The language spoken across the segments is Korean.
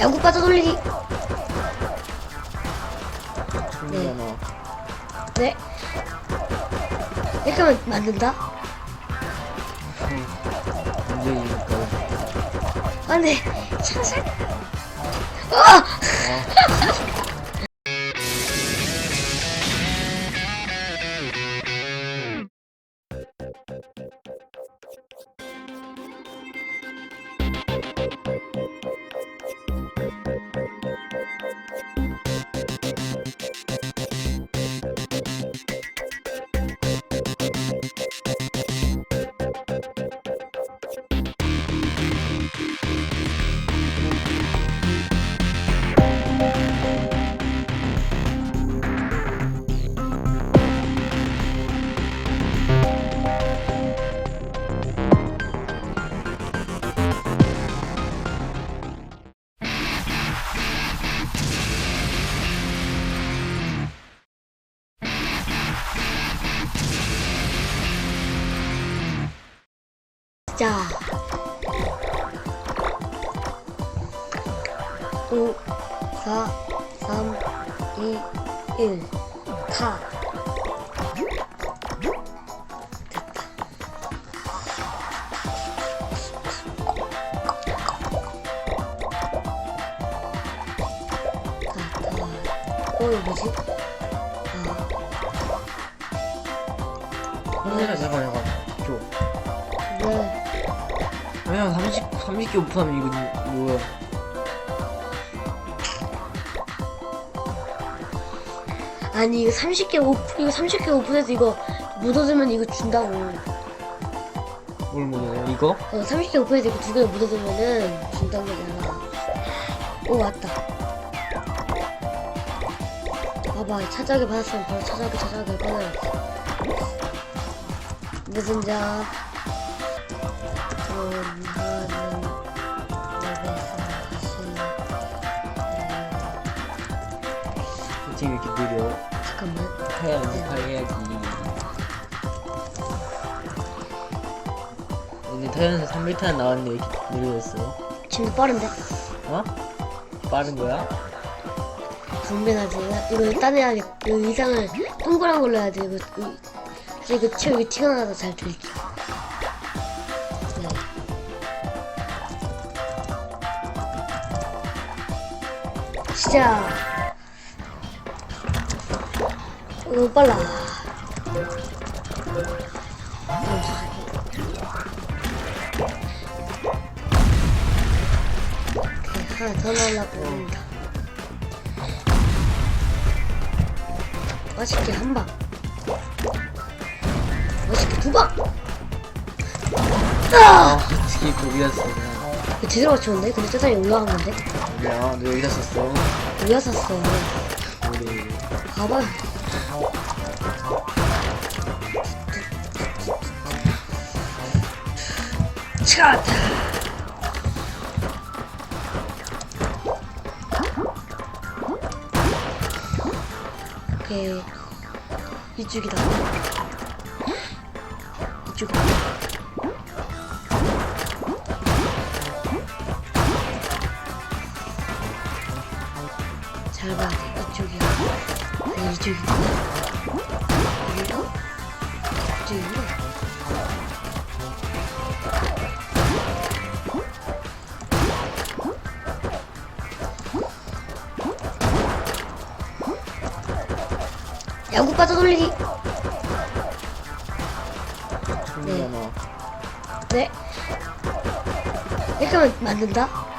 야구 빠져 돌리기. 충분하나. 네. 이렇게 하면 만든다? 문제이니까. 아, 네. 차살. 아! 자. 5, 4, 3, 2, 1. 가. 됐다. 가, 가. 어, 이거 뭐지? 아, 잠깐, 잠깐, 잠깐. 줘. 네. 그냥 30, 30개 오픈하면 이거 뭐야. 아니 이거 30개 오픈 이거 30개 오픈해서 이거 묻어두면 이거 준다고. 뭘 뭐냐, 이거? 어 30개 오픈해서 이거 두 개 묻어두면은 준다는 거잖아 오 왔다. 봐봐 차작을 받았으면 바로 차작을 차작을 꺼내야지. 무슨 자 지금 이렇게 느려. 잠깐만 해야지, 해야지. 근데 타연에서 3m 나왔는데 왜 이렇게 느려졌어? 지금도 빠른데 어? 빠른 거야? 분배하지 이거 따내야겠 이거 의상을 동그란 걸로 해야지 이거 이- 이거 치 티가 나서 잘 들지 시작 이거 빨라 하나 더 넣으려고 합니다 맛있게 한 방. 맛있게 두 방. 아! 아, 솔직히 거기다 어 그냥. 제대로 맞췄는데? 근데 짜장이 올라간 건데? 야, 너 여기다 썼어? 누가 샀어? 우리. 봐봐. 차! 오케이. 이쪽이다. 이쪽이다. 잘 돼. 이쪽이야. 네, 이쪽이다. 여기가? 이쪽이구나. 야구 빠져 돌리기. 충분하나. 네. 이렇게 하면 만든다?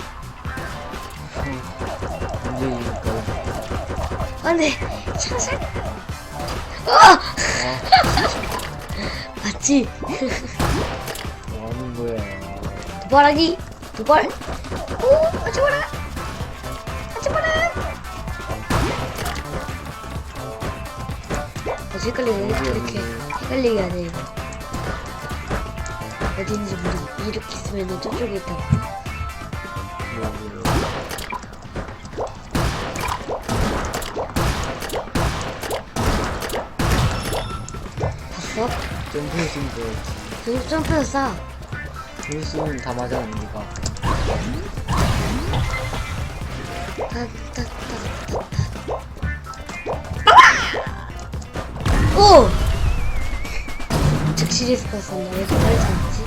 문제이니 까. 아, 네. 차살. 아! 맞지? 뭐 하는 거야. 도발하기. 도발. 오, 하지 마라. 하지 마라. 어디 헷갈리네. 이렇게 헷갈리게 하네. 이거. 있는지 모르 이렇게 있으면 저쪽에 있다고. 어? 점프했으니까. 계속 점프해서 쏴. 점프했으면 다 맞아, 언니가. 오! 즉시 리스크였었나? 왜 이렇게 빨리 잡지?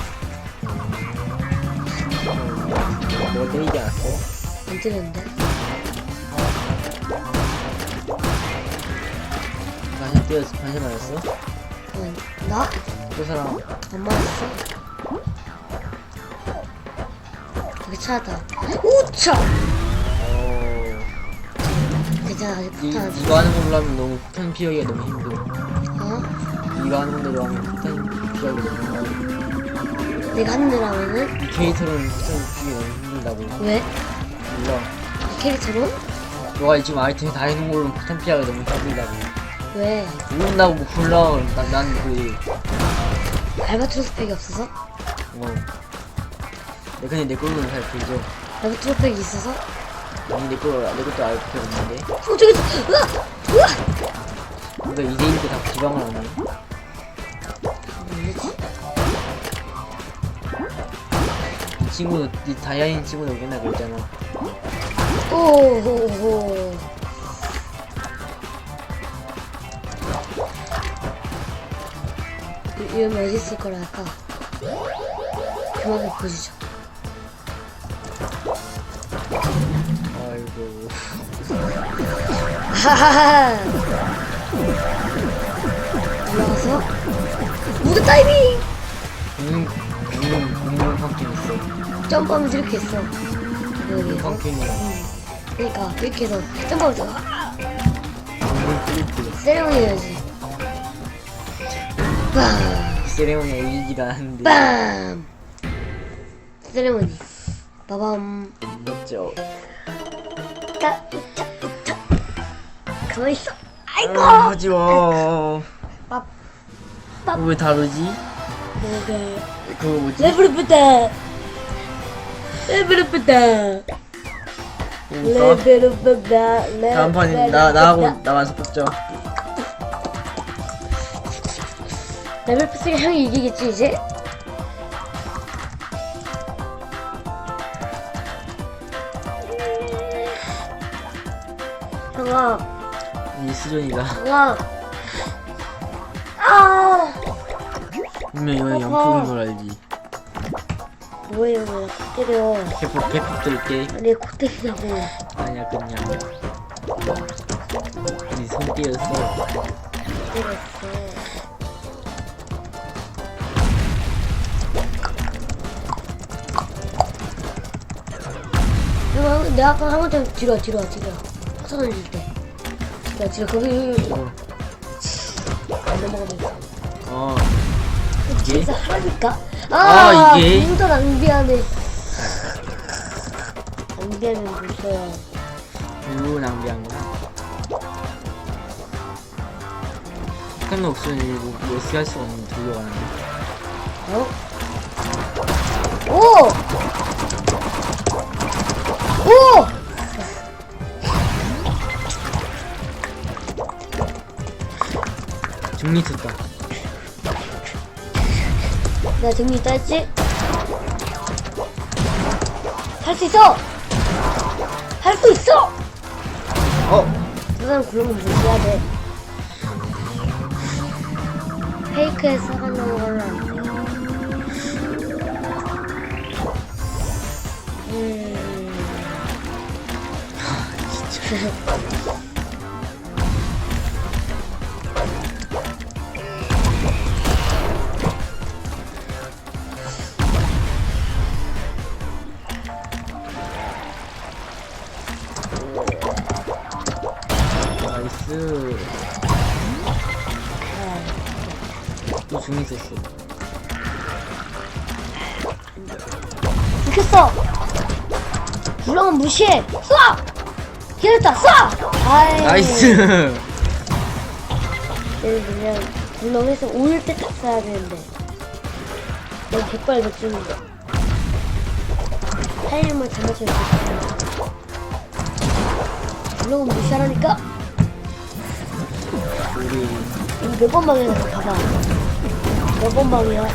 뭐 때리지 않았어? 안 뜨는데? 반샷 때렸어? 반샷 맞았어? 어, 나? 그 사람 안 맞았어? 여기 차다. 우차! 어... 괜찮아, 아직 니, 폭탄 안 니가 하는 걸로 하면 너무 폭탄 피하기가 너무 힘들어 어? 니가 하는 대로 하면 폭탄 피하기 너무 힘들어 내가 하는 대로 하면은? 이 캐릭터는 폭탄 피하기 너무 힘들다고 왜? 몰라 이 캐릭터로? 너가 지금 아이템 다 해놓은 걸로 폭탄 피하기 너무 힘들다고 왜? 모른다고 뭐 골라 난, 난 그래 알바트로스 팩이 없어서? 어 내- 근데 내 걸로는 잘 보이죠 알바트로스 팩이 있어서? 아니 내 걸로 내 것도 아이템 없는데 어, 저기, 있어. 으아! 으아! 그러니까 이대인 때다 기방을 하네 뭐지? 이 친구는 이 다이아인 친구는 맨날 그랬잖아 오호호. 이- 이러면 어디 있을 거랄까? 그만을 보여주죠. 아이고 하하하. 올라가서 무드 타이밍. 공룡 공룡 공룡 팡킹 있어 점프하면서 이렇게 했어. 여기서. 팡킹이 그러니까 이렇게 해서 점프하면서 세레모니 해야지. 빵. 세레모니가 이기지가 않는데 빰. 세레모니. 빠밤. 멋져 자, 자, 자. 가만 있어. 아이고. 아, 하지마 밥. 밥. 왜 다르지? 뭐가? 그거 뭐지? 레브르프다. 레브르프다. 레브르프다. 다음 나, 나하고 나와서 뽑자 레벨프스가 형이 이기겠지 이제? 형아, 이 수준이가 형아. 아, 분명 아파. 양폭인 걸 알지 뭐예요, 왜 때려? 개폭 개폭 들게 아니, 코 때리냐고. 아니야 그냥 네 손 띄었어 때렸어. 내가 아까 한 번쯤 뒤로 와, 뒤로 와, 뒤로 와. 포터 던질 때. 야, 뒤로 거기 어, 안 넘어가면. 어 이게 진짜 하라니까? 아, 아, 이게? 진짜 낭비하네. 낭비하면 무서워. 일부 낭비한 거야 폭탄 없으면 할 수가 없는데 돌려가는데 어? 오! 오! 정리 쳤다 나 정리 있다 했지? 할 수 있어! 할 수 있어! 어! 그 사람 굴러면 무시해야 돼. 페이크에 써간다는 걸로 나이스 또 중이 있었어 죽였어! 굴러면 무시해! 쏴! 기다렸다! 쏴! 아이. 나이스. 예를 들면 굴렁에서 올 때딱 쏴야 되는데. 넌 백발 백중인데 타이밍만 잘 맞춰야 돼. 굴렁은 무시하라니까? 우리 이거 몇번 방이야 봐봐. 몇번 방이야?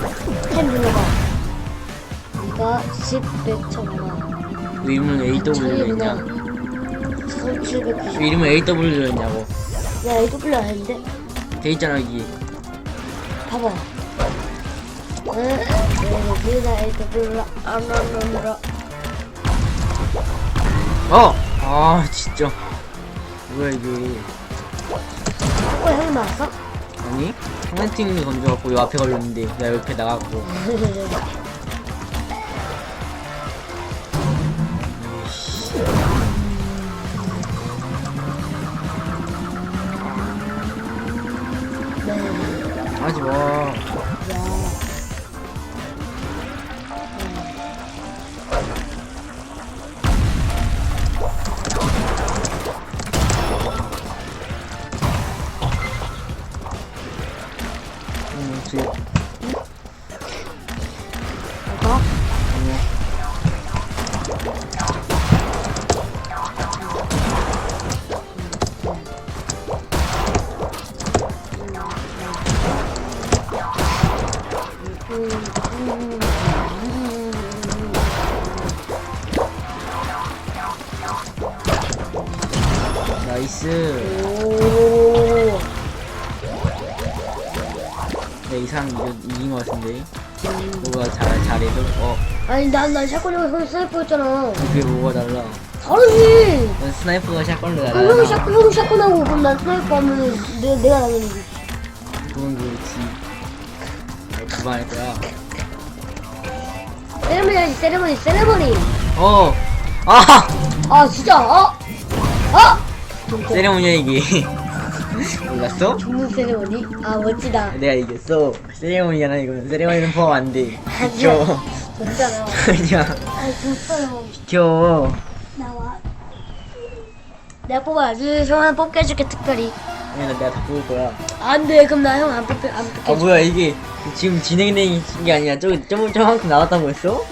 타임 눌러봐 네가 10, 100, 1000만 의문 천이 AW가 누나 있냐 3790 이름은 AW였냐고. 야 AW 안 했는데? 돼 있잖아 여기. 봐봐요 네, 여기다 AW 안 하는다 어! 아 진짜. 뭐야 이게. 어 형이 나왔어? 아니? 상대팀이 던져갖고 요 앞에 걸렸는데 나 옆에 나가고 네. 하 이긴 것 같은데 뭐가 잘, 잘해도 어 아니 난난 샷건이고 형이 스나이퍼였잖아. 그게 뭐가 달라 다르지. 넌 스나이퍼가 샷건으로 아, 형이 샷건 형이 샷건하고 그럼 난 스나이퍼 하면 내가 내가 당연히 이기지. 그건 그렇지 어, 그만할 거야 세레머니 하지 세레머니 세레머니. 어! 아! 아 진짜 아 아. 세레모니야 이게 몰랐어? 죽는 세레머니? 아 멋지다. 내가 이겼어 세레모니잖아 이거는 세레모니는 포함 안돼 아니야. 비켜 멋지잖아. 아니야 아 진짜요. 비켜 나와. 내가 뽑아야지. 형 하나 뽑게 해줄게 특별히. 아니 나 내가 다 뽑을 거야 안돼 그럼 나 형 안 뽑게 안 뽑게. 아 뭐야 이게 지금 진행된 게 아니라 저기 좀, 저만큼 나왔다고 했어?